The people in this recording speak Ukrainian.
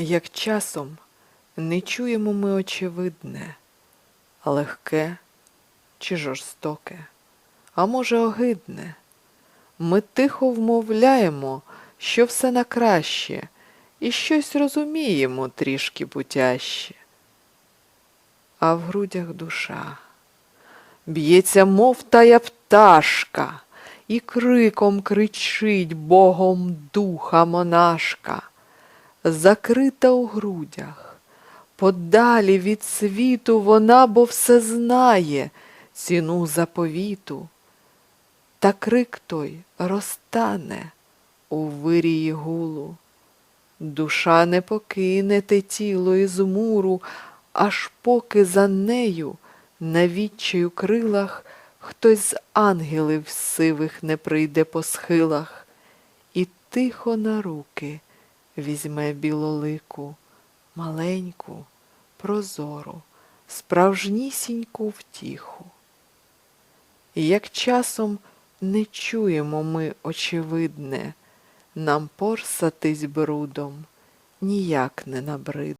Як часом не чуємо ми очевидне, легке чи жорстоке, а може огидне. Ми тихо вмовляємо, що все на краще, і щось розуміємо трішки путяще. А в грудях душа б'ється, мов тая пташка, і криком кричить Богом духа монашка, закрита у грудях. Подалі від світу вона, бо все знає, ціну заповіту. Та крик той розтане у вирії гулу. Душа не покине те тіло із муру, аж поки за нею на відчаю крилах хтось з ангелів сивих не прийде по схилах і тихо на руки візьме білолику, маленьку, прозору, справжнісіньку втіху. І як часом не чуємо ми очевидне, нам порсатись брудом ніяк не набридне.